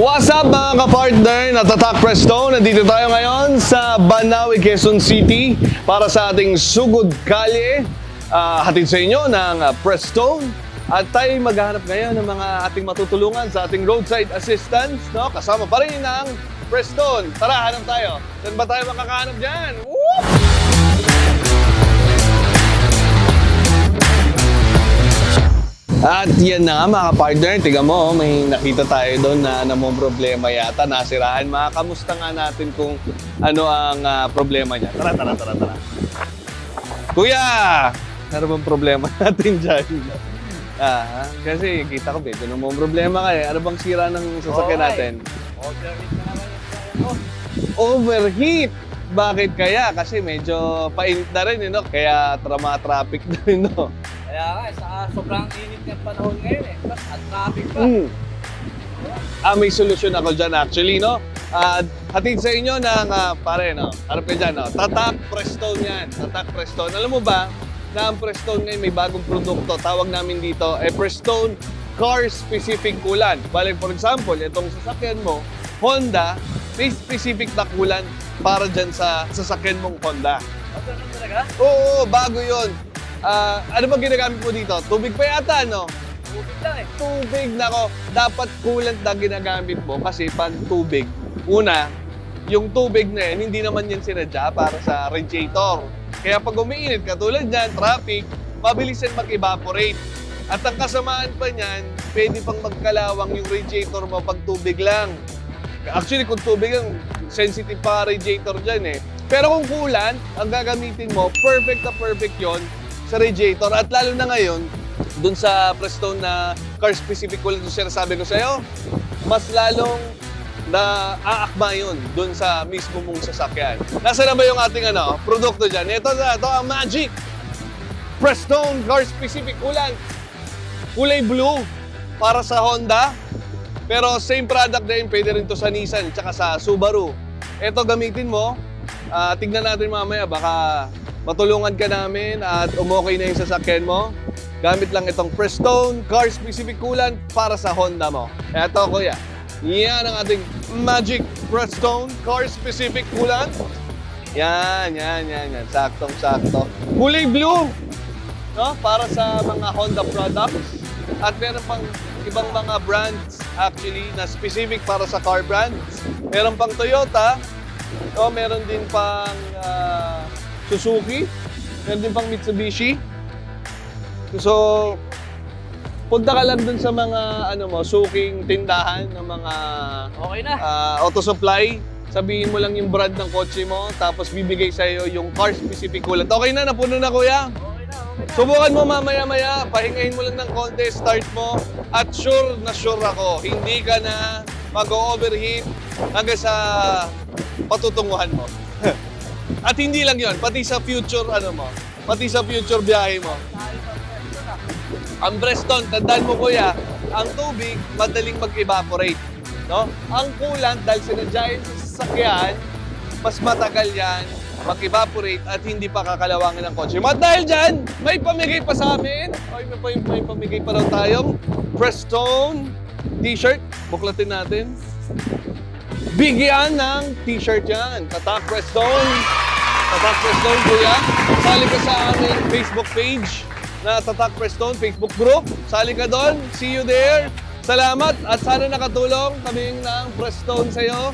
What's up mga ka-partner? Natatak Presto. Nandito tayo ngayon sa Banawi, Quezon City para sa ating sugod kalye. Ah, hatid sa inyo ng uh, Prestone. At tayo maghahanap ngayon ng mga ating matutulungan sa ating roadside assistance. No? Kasama pa rin ng Prestone. Tara, hanap tayo. Saan ba tayo makakahanap dyan? Woo! At yan na nga mga partner, tiga mo, oh, may nakita tayo doon na namong problema yata, nasiraan. Makakamusta nga natin kung ano ang ah, problema niya. Tara, tara, tara, tara. Kuya! Ano bang problema natin dyan? Ah, kasi kita ko, medyo namang problema ka eh. Ano bang sira ng sasakyan natin? Overheat na naman yung. Overheat! Bakit kaya? Kasi medyo painit na rin, eh, no? Kaya trama-traffic na rin, no? Kaya nga, sa sobrang init ng panahon ngayon eh. Tapos at traffic pa. Mm. Ah, may solusyon ako dyan actually, no? Ah, hatid sa inyo ng, ah, pare, no? Harap ka dyan, no? Tatak Prestone yan. Tatak Prestone. Alam mo ba, na ang Prestone ngayon may bagong produkto. Tawag namin dito, eh, Prestone Car Specific Coolant. Balik, for example, itong sasakyan mo, Honda, may specific na coolant para dyan sa sasakyan mong Honda. O, ganun talaga? Oo, bago yon. Ah, ano ba ginagamit mo dito? Tubig pa yata, no? Tubig lang eh. tubig nako, dapat coolant na ginagamit mo kasi pag tubig, una, yung tubig na yan, hindi naman yan sinadya para sa radiator. Kaya pag umiinit, katulad yan, traffic, mabilis yan mag-evaporate. At ang kasamaan pa niyan, pwede pang magkalawang yung radiator mo pag tubig lang. Actually, kung tubig ang sensitive pa radiator dyan eh. Pero kung coolant, ang gagamitin mo, perfect na perfect yon sa radiator. At lalo na ngayon, dun sa Prestone na car specific coolant yung sinasabi ko sa'yo, mas lalong na aakma yun dun sa mismo mong sasakyan. Nasa na ba yung ating ano, produkto dyan? Ito na, ito ang Magic Prestone car specific coolant. Kulay blue para sa Honda. Pero same product din, pwede rin to sa Nissan tsaka sa Subaru. Ito gamitin mo. Ah, tignan natin mamaya, baka matulungan ka namin at umokay na yung sasakyan mo. Gamit lang itong Prestone Car Specific Coolant para sa Honda mo. Eto kuya, yan ang ating Magic Prestone Car Specific Coolant. Yan, yan, yan, yan. Saktong sakto. Kulay blue, no? Para sa mga Honda products. At meron pang ibang mga brands actually na specific para sa car brands. Meron pang Toyota, no? meron din pang ah, Suzuki, meron din pang Mitsubishi. So, punta ka lang dun sa mga ano mo, suking tindahan ng mga Okay na. ah, auto supply. Sabihin mo lang yung brand ng kotse mo, tapos bibigay sa'yo yung car specific coolant. Okay na, napuno na kuya. Okay na, okay na. Subukan mo mamaya-maya, pahingahin mo lang ng konti, start mo, at sure na sure ako, hindi ka na mag-overheat hanggang sa patutunguhan mo. at hindi lang yon, pati sa future ano mo, pati sa future biyahe mo. Ang Preston, tandaan mo kuya, ang tubig madaling mag-evaporate. No? Ang coolant, dahil sinadyain sa sasakyan, mas matagal yan mag-evaporate at hindi pa kakalawangin ng kotse. At dahil dyan, may pamigay pa sa amin. Ay, may, may, may pamigay pa daw tayong Prestone t-shirt. Buklatin natin. Bigyan ng t-shirt yan. Tatak Prestone. Tatak Prestone, kuya. Sali ka sa aming Facebook page na Tatak Prestone Facebook group. Sali ka doon. See you there. Salamat at sana nakatulong kaming ng Prestone sa'yo.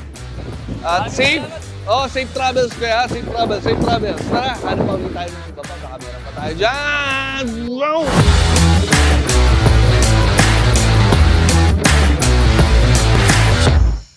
At safe. Oh, safe travels kuya. Safe travels. Safe travels. Tara, ano pa ulit tayo ng iba pa? Baka meron pa tayo dyan. Wow!